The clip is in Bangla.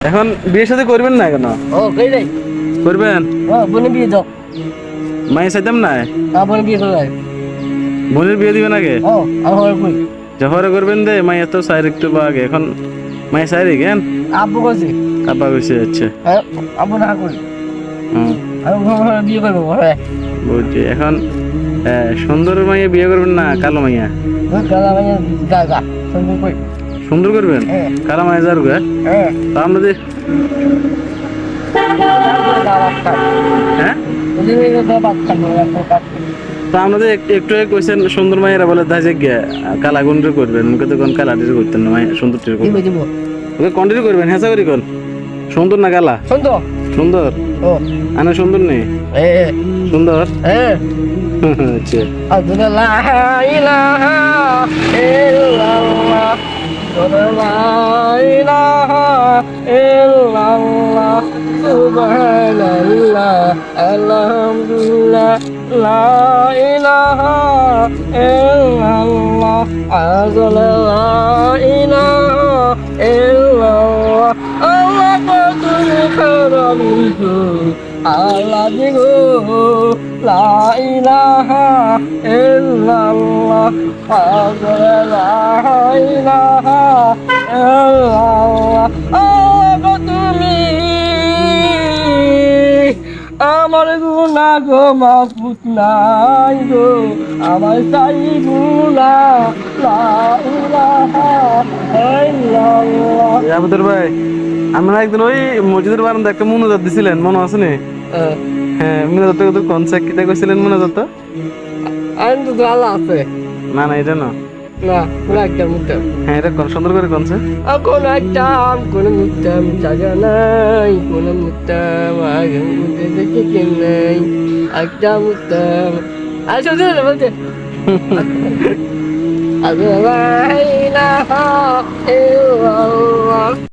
এখন বিয়ে সাথে করবেন না কেন? ও কই যাই? করবেন? বোনে বিয়ে দাও। মাইয়ে চাইতাম না? বোনে বিয়ে বোনের বিয়ে দিবেন আগে? ও আমার কই? জহরে করবেন দে মাইয়া তো সাইর একটু আগে এখন মাইয়া সাইরে কেন? আব্বু কইছে। কাপা কইছে যাচ্ছে হ্যাঁ, আব্বু না কই। হুম। আমি বিয়ে করব হ্যাঁ বুঝছি এখন সুন্দর মাইয়া বিয়ে করবেন না কালো মাইয়া? ওই কালা মানে জায়গা সঙ্গে কই? সুন্দর করবেন? কালা মায় যার গা তা আমাদের হ্যাঁ? তা আমাদের হ্যাঁ? একটু কইছেন সুন্দর মায়েরা বলে গে কালা করবেন। তো করতেন না সুন্দর ওকে করবেন হ্যাঁ করি সুন্দর না সুন্দর। ও। সুন্দর সুন্দর? হ্যাঁ আলহামদুলিল্লাহ লা ইলাহা ইল্লাল্লাহ আজল লা ইলাহা ইল্লাল্লাহ আল্লাহ তুমি খারামিহু আল্লাহ দিগো লা ইলাহা ইল্লাল্লাহ আজল লা ইলাহা ইল্লাল্লাহ আমার গুনা গো মাফুত নাই গো। আমার সাই আবুদর ভাই আমরা একদিন ওই মসজিদের বারান্দা একটা মনোজাত দিছিলেন মনে আছে নি? হ্যাঁ। মনোজাত তো কনসেপ্ট কিটা কইছিলেন মনোজাত? আমি তো আছে। না না এটা না। না কোন একটা মুদ্রা হ্যাঁ এটা কোন সুন্দর করে কোনছে কোন একটা কোন মুদ্রাম জায়গা নাই কোন মুদ্রাম আগে মুদ্রা দেখে কে নাই। একটা মুদ্রাম আচ্ছা বলতে। বলতে আল্লাহ ইলাহা ইল্লাল্লাহ